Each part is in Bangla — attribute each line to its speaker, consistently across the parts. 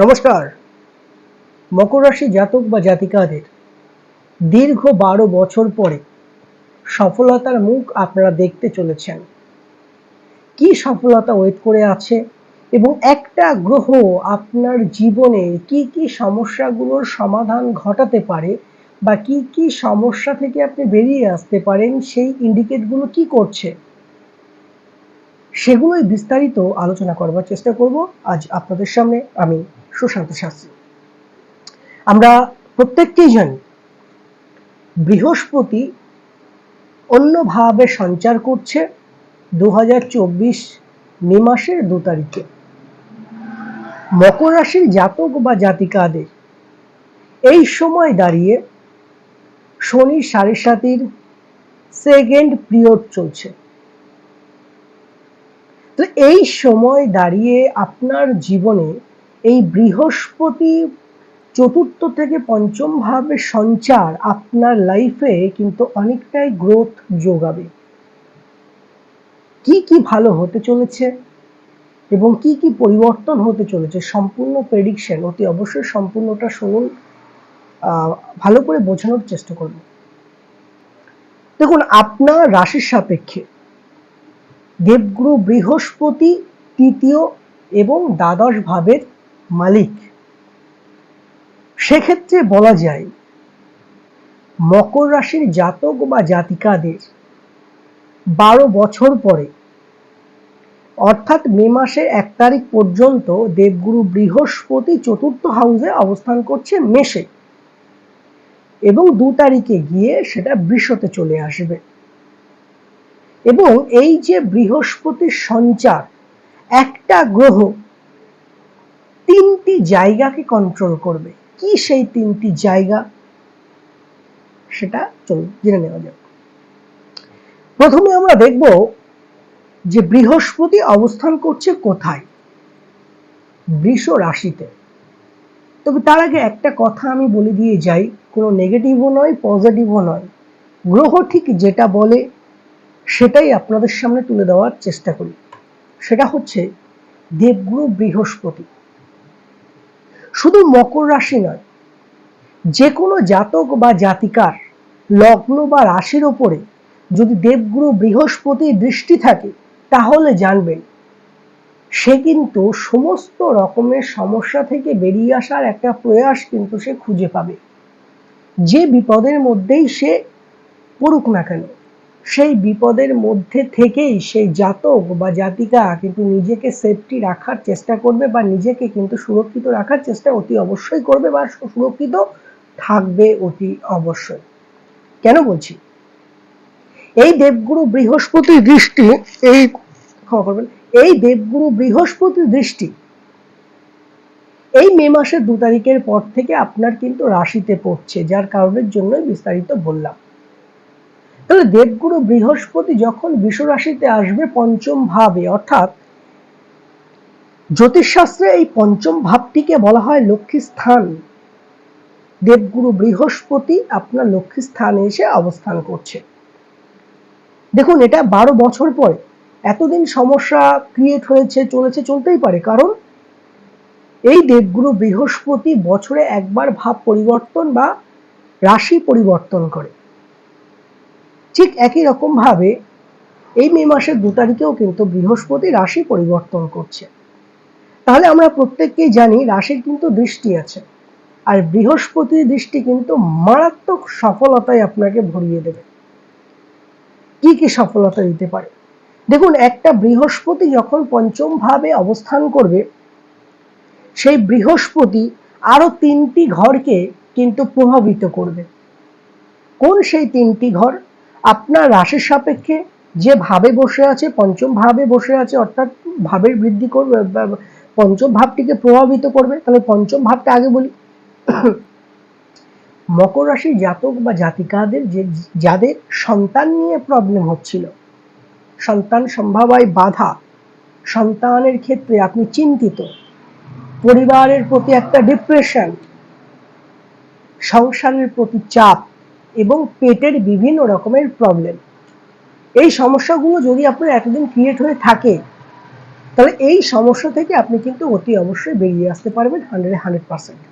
Speaker 1: নমস্কার। মকর রাশি জাতক বা জাতিকাদের দীর্ঘ বারো বছর পরে সফলতার মুখ আপনারা দেখতে চলেছেন। কি সফলতা ওয়েট করে আছে এবং একটা গ্রহ আপনার জীবনে কি কি সমস্যাগুলোর সমাধান ঘটাতে পারে বা কি কি সমস্যা থেকে আপনি বেরিয়ে আসতে পারেন, সেই ইন্ডিকেটগুলো কি করছে সেগুলোই বিস্তারিত আলোচনা করবার চেষ্টা করব। আজ আপনাদের সামনে আমি সুশান্ত শাস্ত্রী আমরা প্রত্যেককেই জানি, বৃহস্পতি অন্যভাবে সঞ্চার করছে দু মে মাসের দু তারিখে। মকর রাশির জাতক বা জাতিকাদের এই সময় দাঁড়িয়ে শনি সাড়ে সাতির সেকেন্ড পিরিয়ড চলছে। তো এই সময় দাঁড়িয়ে আপনার জীবনে এই বৃহস্পতি চতুর্থ থেকে পঞ্চম ভাবে সঞ্চার আপনার লাইফে কিন্তু অনেকটাই গ্রোথ যোগাবে। কি কি ভালো হতে চলেছে এবং কি কি পরিবর্তন হতে চলেছে সম্পূর্ণ প্রেডিকশন অতি অবশ্যই সম্পূর্ণটা শুনুন ভালো করে বোঝানোর চেষ্টা করব দেখুন, আপনার রাশির সাপেক্ষে দেবগুরু বৃহস্পতি, তৃতীয় এবং দ্বাদশ ভাবের মালিক। সেক্ষেত্রে বলা যায়, মকর রাশির জাতক বা জাতিকাদের বারো বছর পরে, অর্থাৎ মে মাসের এক তারিখ পর্যন্ত দেবগুরু বৃহস্পতি চতুর্থ হাউসে অবস্থান করছে মেষে এবং দু তারিখে গিয়ে সেটা বৃষতে চলে আসবে। এবং এই যে বৃহস্পতির সঞ্চার, একটা গ্রহ তিনটি জায়গাকে কন্ট্রোল করবে। কি সেই তিনটি জায়গা? সেটা চলুন জেনে নেওয়া যাক। প্রথমে আমরা দেখব যে বৃহস্পতি অবস্থান করছে কোথায়? বৃষ রাশিতে। তবে তার আগে একটা কথা আমি বলে দিয়ে যাই, কোনো নেগেটিভও নয় পজিটিভও নয়। গ্রহ ঠিক যেটা বলে, সেটাই আপনাদের সামনে তুলে দেওয়ার চেষ্টা করি। সেটা হচ্ছে দেবগুরু বৃহস্পতি। শুধু মকর রাশি নয় যে কোনো জাতক বা জাতিকার লগ্ন বা রাশির ওপরে যদি দেবগুরু বৃহস্পতির দৃষ্টি থাকে, তাহলে জানবেন সে কিন্তু সমস্ত রকমের সমস্যা থেকে বেরিয়ে আসার একটা প্রয়াস কিন্তু সে খুঁজে পাবে। যে বিপদের মধ্যেই সে পড়ুক না কেন। সেই বিপদের মধ্যে থেকেই সেই জাতক বা জাতিকা কিন্তু নিজেকে সেফটি রাখার চেষ্টা করবে বা নিজেকে কিন্তু সুরক্ষিত রাখার চেষ্টা অতি অবশ্যই করবে বা সুরক্ষিত থাকবে অতি অবশ্যই। কেন বলছি? এই দেবগুরু বৃহস্পতির দৃষ্টি, এই ক্ষমা করবেন, এই দেবগুরু বৃহস্পতির দৃষ্টি, এই মে মাসের দু তারিখের পর থেকে আপনার কিন্তু রাশিতে পড়ছে, যার কারণের জন্য বিস্তারিত বললাম। তাহলে দেবগুরু বৃহস্পতি যখন বিষ রাশিতে আসবে পঞ্চম ভাবে, অর্থাৎ জ্যোতিষশাস্ত্রে এই পঞ্চম ভাবটিকে বলা হয় লক্ষ্মী স্থান দেবগুরু বৃহস্পতি আপনার লক্ষ্মী স্থানে এসে অবস্থান করছে। দেখুন, এটা বারো বছর পরে। এতদিন সমস্যা ক্রিয়েট হয়েছে, চলেছে, চলতেই পারে। কারণ এই দেবগুরু বৃহস্পতি বছরে একবার ভাব পরিবর্তন বা রাশি পরিবর্তন করে। ঠিক একই রকম ভাবে এই মে মাসের দু তারিখেও কিন্তু বৃহস্পতি রাশি পরিবর্তন করছে। তাহলে আমরা প্রত্যেককেই জানি রাশির কিন্তু দৃষ্টি আছে। আর বৃহস্পতির দৃষ্টি কিন্তু মারাত্মক সফলতায় আপনাকে ভরিয়ে দেবে। কি কি সফলতা দিতে পারে? দেখুন, একটা বৃহস্পতি যখন পঞ্চম ভাবে অবস্থান করবে, সেই বৃহস্পতি আরও তিনটি ঘরকে কিন্তু প্রভাবিত করবে। কোন সেই তিনটি ঘর? আপনার রাশির সাপেক্ষে যে ভাবে বসে আছে, পঞ্চম ভাবে বসে আছে, অর্থাৎ ভাবের বৃদ্ধি করবে পঞ্চম ভাবটিকে প্রভাবিত করবে, তাহলে পঞ্চম ভাবটা আগে বলি। মকর রাশির জাতক বা জাতিকাদের যে, যাদের সন্তান নিয়ে প্রবলেম হচ্ছিল, সন্তান সম্ভাবায় বাধা, সন্তানের ক্ষেত্রে আপনি চিন্তিত, পরিবারের প্রতি একটা ডিপ্রেশন সংসারের প্রতি চাপ এবং পেটের বিভিন্ন রকমের প্রবলেম এই সমস্যাগুলো যদি আপনার এতদিন ক্রিয়েট হয়ে থাকে, তাহলে এই সমস্যা থেকে আপনি কিন্তু অতি অবশ্যই বেরিয়ে আসতে পারবেন হান্ড্রেড হান্ড্রেড পার্সেন্ট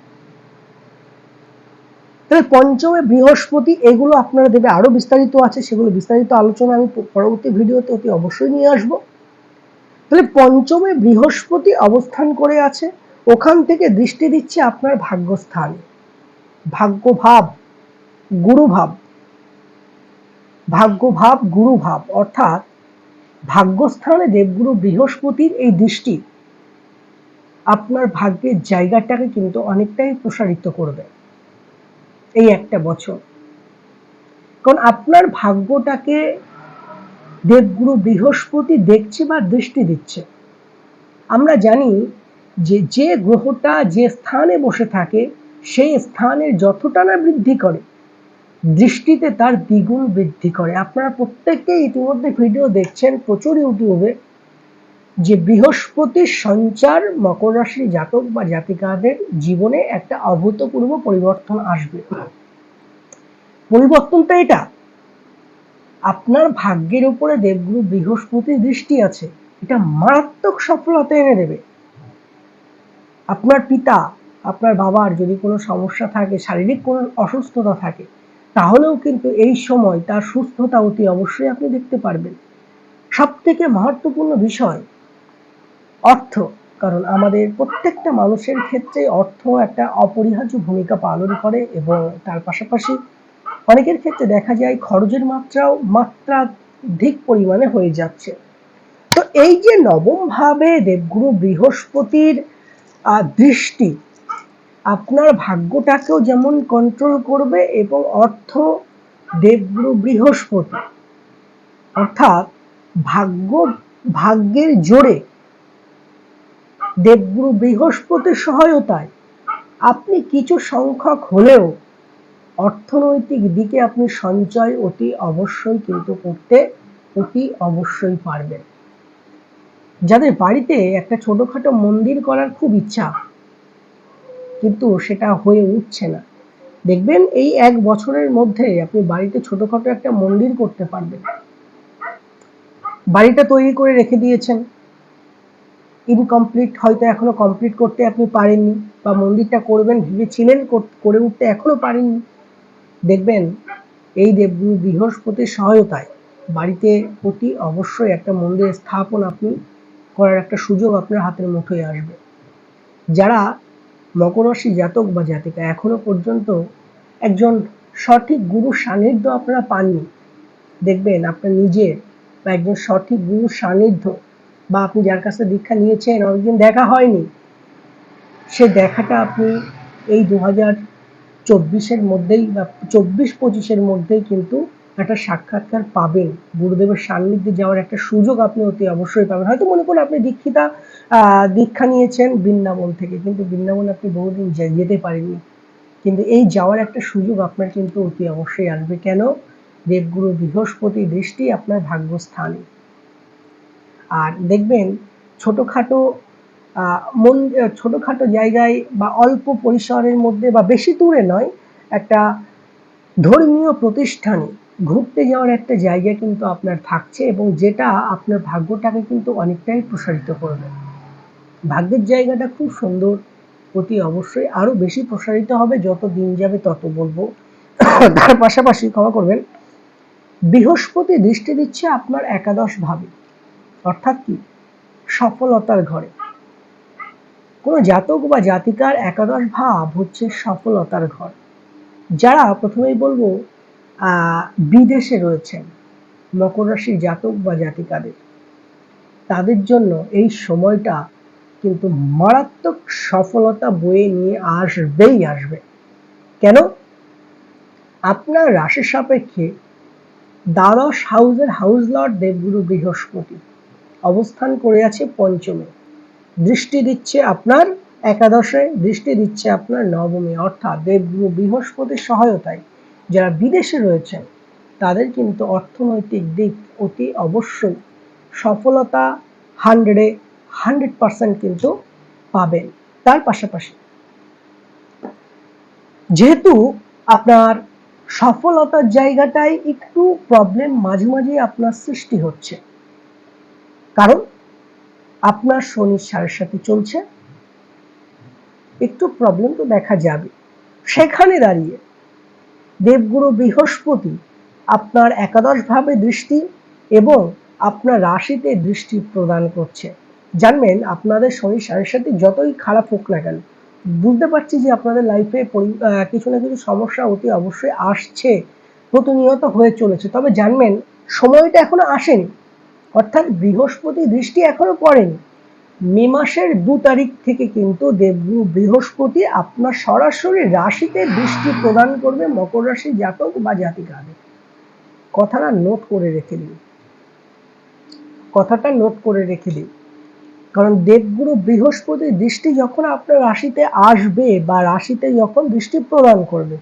Speaker 1: তাহলে পঞ্চমে বৃহস্পতি, এগুলো আপনারা দেবে আরও বিস্তারিত আছে, সেগুলো বিস্তারিত আলোচনা আমি পরবর্তী ভিডিওতে অতি অবশ্যই নিয়ে আসব। তাহলে পঞ্চমে বৃহস্পতি অবস্থান করে আছে, ওখান থেকে দৃষ্টি দিচ্ছে আপনার ভাগ্যস্থান, ভাগ্যভাব। গুরুভাব। ভাগ্যভাব গুরুভাব, অর্থাৎ ভাগ্যস্থানে দেবগুরু বৃহস্পতির এই দৃষ্টি আপনার ভাগ্যের জায়গাটাকে কিন্তু অনেকটাই প্রসারিত করবে এই একটা বছর। কারণ আপনার ভাগ্যটাকে দেবগুরু বৃহস্পতি দেখছে বা দৃষ্টি দিচ্ছে। আমরা জানি যে যে গ্রহটা যে স্থানে বসে থাকে, সেই স্থানের যতটা না বৃদ্ধি করে দৃষ্টিতে তার দ্বিগুণ বৃদ্ধি করে। আপনারা প্রত্যেককেই ইতিমধ্যে ভিডিও দেখছেন, প্রচুর ইউটিউবে, যে বৃহস্পতির সঞ্চার মকর রাশির জাতক বা জাতিকাদের জীবনে একটা অভূতপূর্ব পরিবর্তন আসবে। পরিবর্তনটা এটা, আপনার ভাগ্যের উপরে দেবগুরু বৃহস্পতির দৃষ্টি আছে, এটা মারাত্মক সফলতা এনে দেবে। আপনার পিতা, আপনার বাবার যদি কোনো সমস্যা থাকে, শারীরিক কোনো অসুস্থতা থাকে তাহলেও কিন্তু এই সময় তার সুস্থতা অতি অবশ্যই আপনি দেখতে পারবেন। সব থেকে মহত্বপূর্ণ বিষয় অর্থ, কারণ আমাদের প্রত্যেকটা মানুষের ক্ষেত্রে অর্থ একটা অপরিহার্য ভূমিকা পালন করে এবং তার পাশাপাশি অনেকের ক্ষেত্রে দেখা যায় খরচের মাত্রাও মাত্রাধিক পরিমাণে হয়ে যাচ্ছে। তো এই যে নবম ভাবে দেবগুরু বৃহস্পতির দৃষ্টি আপনার ভাগ্যটাকেও যেমন কন্ট্রোল করবে এবং অর্থ দেবগুরু বৃহস্পতি। অর্থাৎ ভাগ্য, ভাগ্যের জোরে দেবগুরু বৃহস্পতির সহায়তায় আপনি কিছু সংখ্যক হলেও অর্থনৈতিক দিকে আপনি সঞ্চয় অতি অবশ্যই কিন্তু করতে অতি অবশ্যই পারবেন। যাদের বাড়িতে একটা ছোটখাটো মন্দির করার খুব ইচ্ছা কিন্তু সেটা হয়ে উঠছে না। দেখবেন এই এক বছরের মধ্যে আপনি বাড়িতে ছোটখাটো একটা মন্দির করতে পারবেন। বাড়িটা তৈরি করে রেখে দিয়েছেন। ইনকমপ্লিট হয়তো এখনও কমপ্লিট করতে আপনি পারেননি বা মন্দিরটা করবেন ভেবেছিলেন করে উঠতে এখনও পারেননি। দেখবেন এই দেবগুরু বৃহস্পতির সহায়তায় বাড়িতে অতি অবশ্যই একটা মন্দির স্থাপন আপনি করার একটা সুযোগ আপনার হাতের মুঠোয় আসবে। যারা মকর রাশি জাতক বা জাতিকা এখনও পর্যন্ত একজন সঠিক গুরু সান্নিধ্য আপনারা পাননি। দেখবেন আপনার নিজের বা একজন সঠিক গুরু সান্নিধ্য বা আপনি যার কাছে দীক্ষা নিয়েছেন, অনেকদিন দেখা হয়নি। সে দেখাটা আপনি এই দু হাজার চব্বিশের মধ্যেই বা চব্বিশ পঁচিশের মধ্যেই কিন্তু একটা সাক্ষাৎকার পাবেন। গুরুদেবের সান্নিধ্যে যাওয়ার একটা সুযোগ আপনি অতি অবশ্যই পাবেন। হয়তো মনে করুন আপনি দীক্ষিতা দীক্ষা নিয়েছেন বৃন্দাবন থেকে, কিন্তু বৃন্দাবন আপনি বহুদিন যেতে পারেননি। কিন্তু এই যাওয়ার একটা সুযোগ আপনার কিন্তু অতি অবশ্যই আসবে। কেন? দেবগুরু বৃহস্পতি দৃষ্টি আপনার ভাগ্যস্থানে। আর দেখবেন, ছোটোখাটো মন, ছোটোখাটো জায়গায় বা অল্প পরিসরের মধ্যে বা বেশি দূরে নয়, একটা ধর্মীয় প্রতিষ্ঠানে ঘুরতে যাওয়ার একটা জায়গা কিন্তু আপনার থাকছে এবং যেটা আপনার ভাগ্যটাকে কিন্তু অনেকটাই প্রসারিত করবে। ভাগ্যের জায়গাটা খুব সুন্দর, অতি অবশ্যই আরও বেশি প্রসারিত হবে যত দিন যাবে তত বলব। তার পাশাপাশি ক্ষমা করবেন, বৃহস্পতি দৃষ্টি দিচ্ছে আপনার একাদশ ভাবে, অর্থাৎ কি? সফলতার ঘরে। কোনো জাতক বা জাতিকার একাদশ ভাব হচ্ছে সফলতার ঘর। যারা প্রথমেই বলব বিদেশে রয়েছেন মকর রাশির জাতক বা জাতিকাদের। তাদের জন্য এই সময়টা কিন্তু মারাত্মক সফলতা বয়ে নিয়ে আসবেই আসবে। কেন? আপনার রাশির সাপেক্ষে দ্বাদশ হাউসের হাউস লর্ড দেবগুরু বৃহস্পতি অবস্থান করে আছে পঞ্চমে। দৃষ্টি দিচ্ছে আপনার একাদশে, দৃষ্টি দিচ্ছে আপনার নবমে। অর্থাৎ দেবগুরু বৃহস্পতির সহায়তায় যারা বিদেশে রয়েছেন, তাদের কিন্তু অর্থনৈতিক দিক অতি অবশ্যই সফলতা হান্ড্রেডে হান্ড্রেড পার্সেন্ট কিন্তু পাবেন। তার পাশাপাশি যেহেতু আপনার সফলতার জায়গাটায় একটু প্রবলেম মাঝে মাঝে আপনার সৃষ্টি হচ্ছে, কারণ আপনার শনির সাড়ে সাথে চলছে, একটু প্রবলেম তো দেখা যাবে। সেখানে দাঁড়িয়ে দেবগুরু বৃহস্পতি আপনার একাদশ ভাবে দৃষ্টি এবং আপনার রাশিতে দৃষ্টি প্রদান করছে। জানবেন আপনাদের শরীর সাথে যতই খারাপ হোক না কেন, বুঝতে পারছি যে আপনাদের লাইফে কিছু না কিছু সমস্যা অতি অবশ্যই আসছে, প্রতিনিয়ত হয়ে চলেছে। তবে জানবেন সময়টা এখনও আসেনি, অর্থাৎ বৃহস্পতি দৃষ্টি এখনও পড়েনি। মে মাসের দু তারিখ থেকে কিন্তু দেবগুরু বৃহস্পতি আপনার সরাসরি রাশিতে দৃষ্টি প্রদান করবে, মকর রাশি জাতক বা জাতিকাদের। কথাটা নোট করে রেখে দিন। কথাটা নোট করে রেখে দিন। কারণ দেবগুরু বৃহস্পতির দৃষ্টি যখন আপনার রাশিতে আসবে বা রাশিতে যখন দৃষ্টি প্রদান করবে,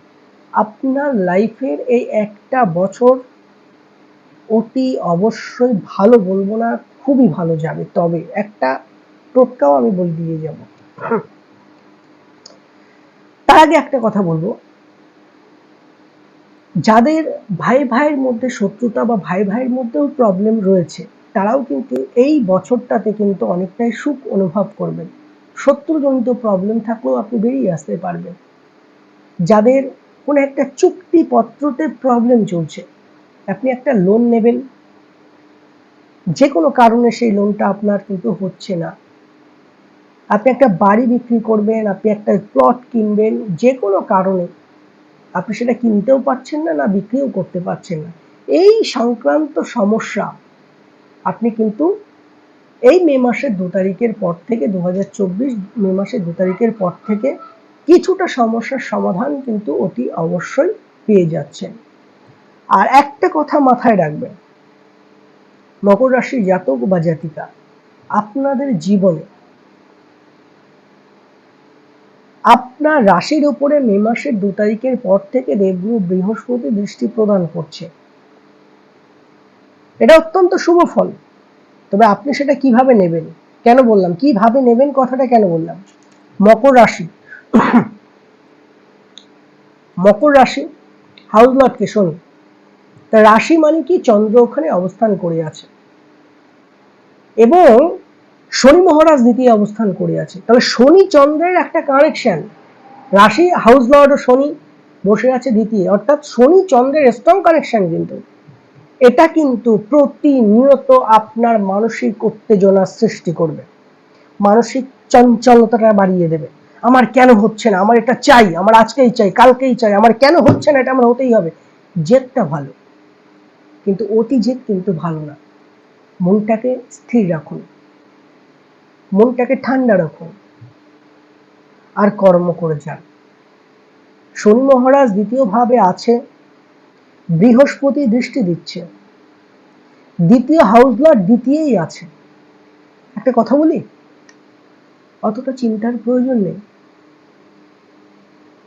Speaker 1: আপনার লাইফের এই একটা বছর অতি অবশ্যই ভালো বলব না, খুবই ভালো যাবে। তবে একটা টোটকাও আমি বলে দিয়ে যাব। তার আগে একটা কথা বলব। যাদের ভাই ভাইয়ের মধ্যে শত্রুতা বা ভাই ভাইয়ের মধ্যেও প্রবলেম রয়েছে, তারাও কিন্তু এই বছরটাতে কিন্তু অনেকটাই সুখ অনুভব করবেন। শত্রুজনিত প্রবলেম থাকলেও আপনি বেরিয়ে আসতে পারবেন। যাদের কোনো একটা চুক্তিপত্রতে প্রবলেম চলছে, আপনি একটা লোন নেবেন। যে কোনো কারণে সেই লোনটা আপনার কিন্তু হচ্ছে না। আপনি একটা বাড়ি বিক্রি করবেন, আপনি একটা প্লট কিনবেন যে কোনো কারণে। আপনি সেটা কিনতেও পারছেন না না বিক্রিও করতে পারছেন না। এই সংক্রান্ত সমস্যা আপনি কিন্তু এই মে মাসের দু তারিখের পর থেকে দু হাজার চব্বিশ মে মাসের দু তারিখের পর থেকে কিছুটা সমস্যার সমাধান কিন্তু অতি অবশ্যই পেয়ে যাচ্ছেন। আর একটা কথা মাথায় রাখবেন। মকর রাশির জাতক বা জাতিকা, আপনাদের জীবনে আপনার রাশির উপরে মে মাসের দু তারিখের পর থেকে দেবগুরু বৃহস্পতি দৃষ্টি প্রদান করছে। এটা অত্যন্ত শুভ ফল। তবে আপনি সেটা কীভাবে নেবেন? কেন বললাম? কীভাবে নেবেন কথাটা কেন বললাম? মকর রাশি। মকর রাশি, হাউস লটকে শোন তা রাশি মানে কি? চন্দ্র ওখানে অবস্থান করে আছে। এবং শনি মহারাজ দ্বিতীয় অবস্থান করে আছে তাহলে শনি চন্দ্রের একটা কানেকশন রাশি হাউস লর্ড ও শনি বসে আছে দ্বিতীয়। অর্থাৎ শনি চন্দ্রের স্ট্রং কানেকশন কিন্তু। এটা কিন্তু প্রতিনিয়ত আপনার মানসিক উত্তেজনা সৃষ্টি করবে। মানসিক চঞ্চলতাটা বাড়িয়ে দেবে। আমার কেন হচ্ছে না? আমার এটা চাই, আমার আজকেই চাই, কালকেই চাই, আমার কেন হচ্ছে না? এটা আমার হতেই হবে। জেদটা ভালো। কিন্তু অতি জেদ কিন্তু ভালো না। মনটাকে স্থির রাখুন। মনটাকে ঠান্ডা রাখুন আর কর্ম করে যান শনি মহারাজ দ্বিতীয় ভাবে আছে, বৃহস্পতি দৃষ্টি দিচ্ছে। দ্বিতীয় হাউস লর্ড দ্বিতীয়ই আছে। একটা কথা বলি? অতটা চিন্তার প্রয়োজন নেই।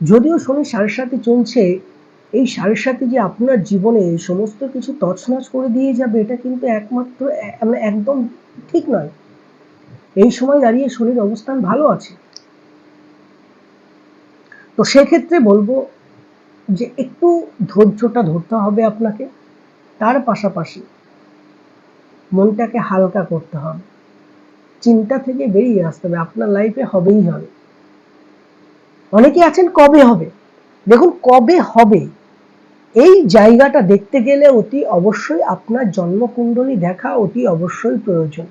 Speaker 1: যদিও শনি সাড়ে সাথে চলছে, এই সাড়ে সাথে যে আপনার জীবনে সমস্ত কিছু তছনছ করে দিয়ে যাবে, এটা কিন্তু একমাত্র মানে একদম ঠিক নয়। এই সময় দাঁড়িয়ে শনির অবস্থান ভালো আছে। তো সেক্ষেত্রে বলব যে একটু ধৈর্যটা ধরতে হবে আপনাকে। তার পাশাপাশি মনটাকে হালকা করতে হবে। চিন্তা থেকে বেরিয়ে আসতে হবে। আপনার লাইফে হবেই হবে। অনেকে আছেন, কবে হবে? দেখুন, কবে হবে? এই জায়গাটা দেখতে গেলে অতি অবশ্যই আপনার জন্মকুণ্ডলী দেখা অতি অবশ্যই প্রয়োজন।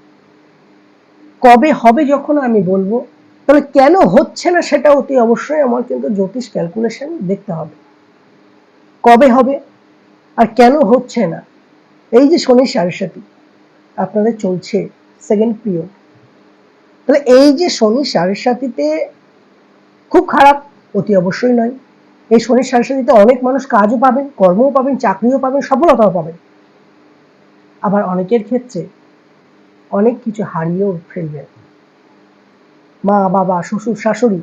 Speaker 1: কবে হবে যখন আমি বলব? তাহলে কেন হচ্ছে না সেটা অতি অবশ্যই আমার কিন্তু জ্যোতিষ ক্যালকুলেশন দেখতে হবে। কবে হবে? আর কেন হচ্ছে না? এই যে শনি সাথী আপনাদের চলছে সেকেন্ড পিরিয়ড তাহলে এই যে শনি সাড়ে সাথীতে খুব খারাপ, অতি অবশ্যই নয়। এই শনির সাড়ে সাথীতে অনেক মানুষ কাজও পাবেন, কর্মও পাবেন, চাকরিও পাবেন, সফলতাও পাবেন। আবার অনেকের ক্ষেত্রে অনেক কিছু হারিয়েও ফেলবেন মা, বাবা, শ্বশুর, শাশুড়ি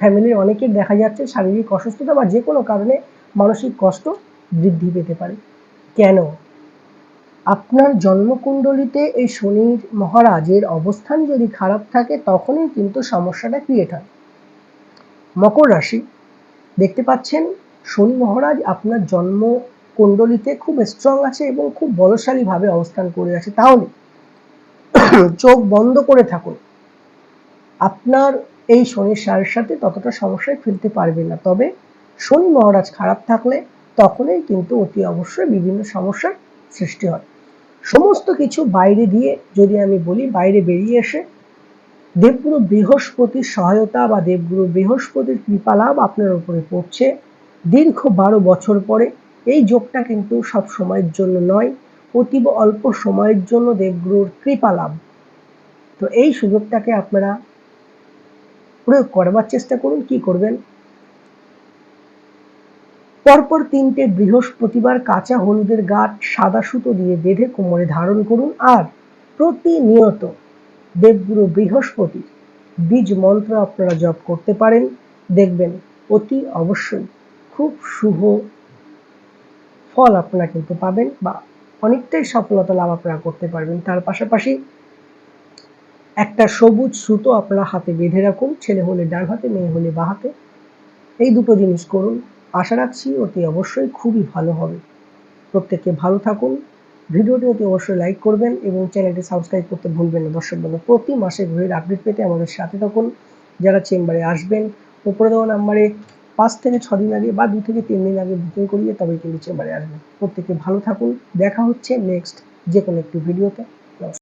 Speaker 1: ফ্যামিলির অনেকের দেখা যাচ্ছে শারীরিক অসুস্থতা বা যে কোনো কারণে মানসিক কষ্ট বৃদ্ধি পেতে পারে। কেন? আপনার জন্মকুণ্ডলিতে এই শনির মহারাজের অবস্থান যদি খারাপ থাকে, তখনই কিন্তু সমস্যাটা ক্রিয়েট হয়। মকর রাশি, দেখতে পাচ্ছেন শনি মহারাজ আপনার জন্ম কুণ্ডলিতে খুব স্ট্রং আছে এবং খুব বলশালীভাবে অবস্থান করে আছে। তাহলে চোখ বন্ধ করে থাকুন। আপনার এই শনির সারের সাথে ততটা সমস্যায় ফেলতে পারবে না। তবে শনি মহারাজ খারাপ থাকলে তখনই কিন্তু অতি অবশ্যই বিভিন্ন সমস্যার সৃষ্টি হয়। সমস্ত কিছু বাইরে দিয়ে যদি আমি বলি, বাইরে বেরিয়ে এসে দেবগুরু বৃহস্পতির সহায়তা বা দেবগুরু বৃহস্পতির কৃপালাভ আপনার উপরে পড়ছে। দীর্ঘ বারো বছর পরে এই যোগটা কিন্তু সব সময়ের জন্য নয়, অতীব অল্প সময়ের জন্য দেবগুরুর কৃপা লাভ। তো এই সুযোগটাকে আপনারা প্রয়োগ করবার চেষ্টা করুন, কি করবেন? পরপর তিনটে বৃহস্পতিবার কাঁচা হলুদের গাঠ সাদা সুতো দিয়ে বেঁধে কোমরে ধারণ করুন আর প্রতিনিয়ত দেবগুরু বৃহস্পতির বীজ মন্ত্র আপনারা জপ করতে পারেন। দেখবেন অতি অবশ্যই খুব শুভ ফল আপনারা কিন্তু পাবেন বা অনেকটাই সফলতা লাভ আপনারা করতে পারবেন। তার পাশাপাশি একটা সবুজ সুতো আপনারা হাতে বেঁধে রাখুন, ছেলে হলে ডান হাতে, মেয়ে হলে বা হাতে। এই দুটো জিনিস করুন। আশা রাখছি অতি অবশ্যই খুবই ভালো হবে। প্রত্যেকে ভালো থাকুন। ভিডিওটি অতি অবশ্যই লাইক করবেন এবং চ্যানেলটি সাবস্ক্রাইব করতে ভুলবেন না। দর্শক বন্ধু, প্রতি মাসে ঘুরের আপডেট পেতে আমাদের সাথে থাকুন। যারা চেম্বারে আসবেন, উপরে দেওয়া নাম্বারে পাঁচ থেকে ছ দিন আগে বা দু থেকে তিন দিন আগে বুকিং করিয়ে তবেই কিন্তু চেম্বারে আসবেন। প্রত্যেকে ভালো থাকুন। দেখা হচ্ছে নেক্সট যে কোনো একটি ভিডিওতে